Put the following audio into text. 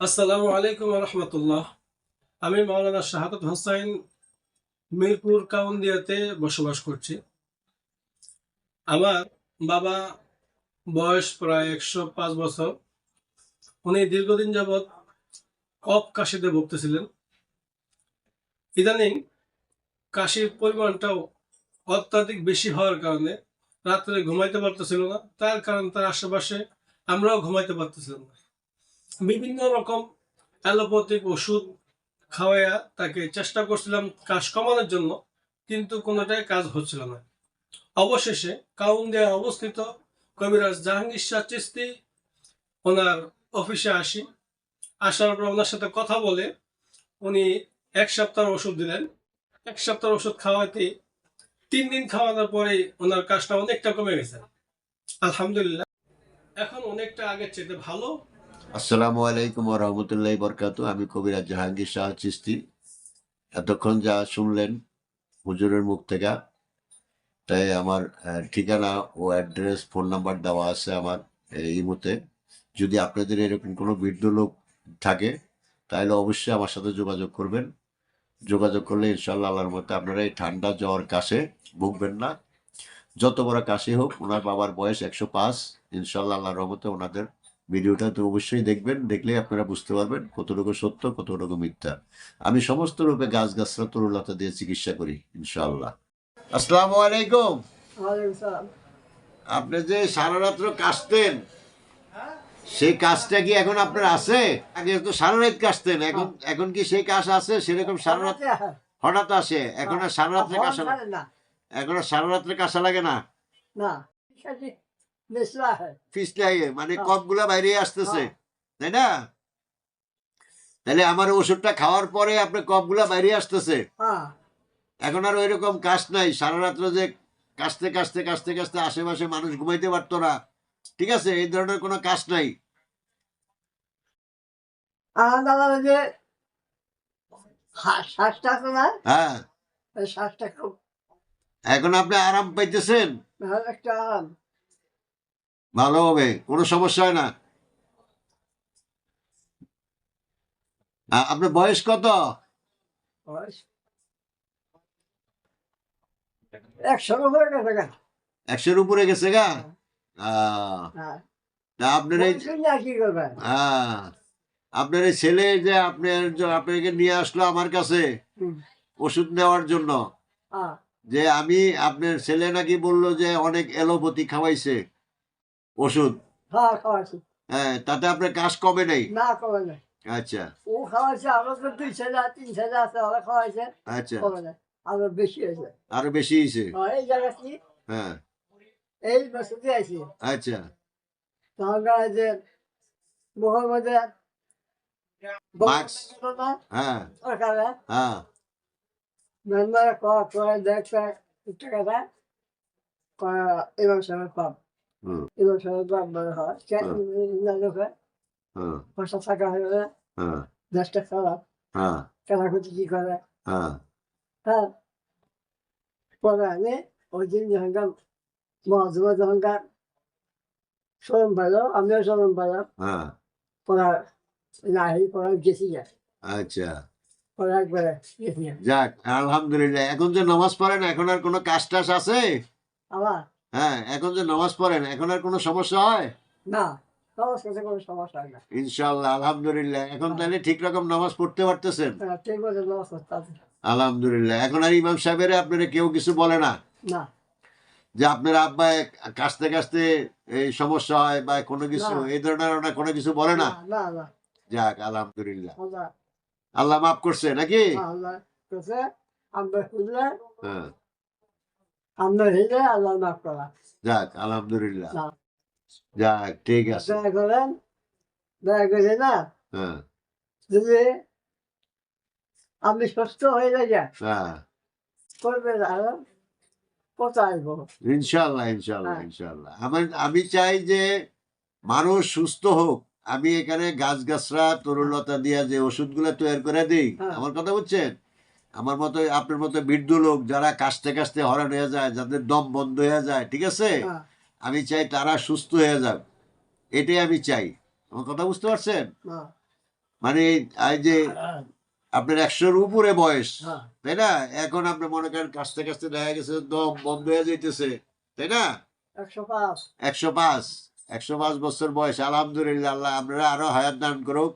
আসসালামু আলাইকুম রহমতুল্লাহ আমি মাওলানা শাহাদত হোসাইন মিরপুর কাউন্দিয়াতে বসবাস করছি। আমার বাবা বয়স প্রায় একশো পাঁচ বছর। উনি দীর্ঘদিন যাবৎ কপ কাশিতে ভুগতেছিলেন। ইদানিং কাশির পরিমাণটাও অত্যাধিক বেশি হওয়ার কারণে রাত্রে ঘুমাইতে পারতেছিল না। তার কারণ তার আশেপাশে আমরাও ঘুমাইতে পারতেছিলাম না। বিভিন্ন রকম অ্যালোপ্যাথিক ওষুধ খাওয়াইয়া তাকে চেষ্টা করছিলাম কাজ কমানোর জন্য, কিন্তু কোনোটাই কাজ হচ্ছিল না। অবশেষে কাউন্দিয়া অবস্থিত কবিরাজ জাহাঙ্গীর শাহ চিস্তি ওনার অফিসে আসি। আসার পর ওনার সাথে কথা বলে উনি এক সপ্তাহ ওষুধ দিলেন। এক সপ্তাহ ওষুধ খাওয়াতে তিন দিন খাওয়ানোর পরে ওনার কাজটা অনেকটা কমে গেছে। আলহামদুলিল্লাহ। এখন অনেকটা আগের চেয়ে ভালো। আসসালামু আলাইকুম রহমতুল্লাহ বরকাত আমি কবিরাজ জাহাঙ্গীর শাহ চিস্তি এতক্ষণ যা শুনলেন হুজুরের মুখ থেকে, তাই আমার ঠিকানা ও অ্যাড্রেস, ফোন নাম্বার দেওয়া আছে আমার, এই মুহূর্তে যদি আপনাদের এরকম কোনো বৃদ্ধ লোক থাকে, তাহলে অবশ্যই আমার সাথে যোগাযোগ করবেন। যোগাযোগ করলে ইনশাল্লাহ আল্লাহর মধ্যে আপনারা এই ঠান্ডা জ্বর কাশে ভুগবেন না। যত বড় কাশি হোক, ওনার বাবার বয়স একশো পাঁচ। ইনশাল্লাহ আল্লাহর রহমতে ওনাদের ভিডিওটা তো অবশ্যই দেখবেন দেখলে আপনারা বুঝতে পারবেন কতটুকু সত্য কতটুকু মিথ্যা। আমি সমস্ত রূপে গাছ গাছরা তরুলতা দিয়ে চিকিৎসা করি ইনশাআল্লাহ। আসসালামু আলাইকুম। আপনি যে সারা রাত্র কাশতেন সেই কাজটা কি এখন আপনার আছে? আগে তো সারা রাত কাশতেন এখন এখন কি সেই কাজ আছে? সেরকম সারা রাত হঠাৎ আসে এখন আর সারা রাত্রে কাশা এখন আর সারা রাত্রে কাশা লাগে না? না। মানে হ্যাঁ। কপগুলা বাইরে আসতেছে হ্যাঁ। তাই না? তাহলে আমার ওষুধটা খাওয়ার পরে আপনার কপগুলা বাইরে আসতেছে। হ্যাঁ। এখন আর ওই রকম কাজ নাই সারা রাত্র যে কাশতে কাশতে কাশতে কাশতে আশেপাশে মানুষ ঘুমাইতে পারতো না ঠিক আছে? এই ধরনের কোনো কাজ নাই। হ্যাঁ। এখন আপনি আরাম পাইতেছেন? একটা আরাম। ভালো হবে কোনো সমস্যা হয় না। আপনার বয়স কত? একশোর উপরে গেছে গা। হ্যাঁ। তা আপনার এই হ্যাঁ। আপনার এই ছেলে যে আপনার আপনাকে নিয়ে আসলো আমার কাছে ওষুধ নেওয়ার জন্য হ্যাঁ। যে আমি আপনার ছেলে নাকি বলল যে অনেক এলোপতি খাওয়াইছে। ওষুধ? হ্যাঁ খাওয়াইছে। হ্যাঁ তাতে আপনার কাজ কমে নেই? না কমে নাই। আচ্ছা। ও খাওয়াইছে তো দুই ছেলে তিন ছেলে আছে ওরা খাওয়াইছে আচ্ছা। কমে নাই আরও বেশি হয়েছে। আরও বেশি হয়েছে? হ্যাঁ, এই হ্যাঁ। এই আছি আচ্ছা। তখন যে মুখের মধ্যে হ্যাঁ। সরকারে হ্যাঁ। মেম্বার টাকাটা এবার সময় পাব এবার সময় পাব মনে হয়। হ্যাঁ পয়সা থাকা হ্যাঁ দেশটা খারাপ। হ্যাঁ। কেনাকুটি কি করে? হ্যাঁ। হ্যাঁ। পরে আমি ওই দিন যখন মহাজমা যখনকার শরম পাইলো আমিও শরম পাইলাম হ্যাঁ। পরে নাই পরে গেছি আচ্ছা। পরে একবারে। যাক আলহামদুলিল্লাহ। এখন যে নামাজ পড়েন এখন আর কোনো কাজ টাজ আছে? আবার? হ্যাঁ এখন যে নামাজ পড়েন এখন আর কোনো সমস্যা হয়? না ইনশাল্লাহ আলহামদুলিল্লাহ। এখন তাহলে ঠিক রকম নামাজ পড়তে পারতেছেন? হ্যাঁ, আলহামদুলিল্লাহ। এখন আর ইমাম সাহেবের আপনারা কেউ কিছু বলে না? যে আপনার আব্বা কাশতে কাশতে এই সমস্যা হয় বা কোনো কিছু এই ধরনের ওরা কোনো কিছু বলে না? যাক আলহামদুলিল্লাহ। আল্লাহ। মাফ করছে নাকি? হ্যাঁ। আমরা হিলে আল্লাহ মাফ করা। যাক আলহামদুলিল্লাহ। যাক। ঠিক আছে। দয়া করেন দয়া করে না হ্যাঁ। যদি আমি সুস্থ হয়ে হ্যাঁ। করবে আর আসব। ইনশাল্লাহ ইনশাল্লাহ হ্যাঁ। ইনশাল্লাহ আমার আমি চাই যে মানুষ সুস্থ হোক। আমি এখানে গাছগাছরা তরুলতা দিয়া যে ওষুধ ওষুধগুলো তৈরি করে দিই। আমার কথা বুঝছেন? আমার মতো আপনার মতো বৃদ্ধ লোক যারা কাশতে কাশতে হরান হয়ে যায় যাদের দম বন্ধ হয়ে যায় ঠিক আছে? হ্যাঁ। আমি চাই তারা সুস্থ হয়ে যাক। এটাই আমি চাই। আমার কথা বুঝতে পারছেন? মানে এই যে আপনার একশোর উপরে বয়স হ্যাঁ। তাই না? এখন আপনি মনে করেন কাছতে কাছতে দেখা গেছে দম বন্ধ হয়ে যাইতেছে তাই না? একশো পাঁচ। একশো পাঁচ। একশো পাঁচ বছর বয়স আলহামদুলিল্লাহ আল্লাহ আপনারা আরও হায়াত দান করুক।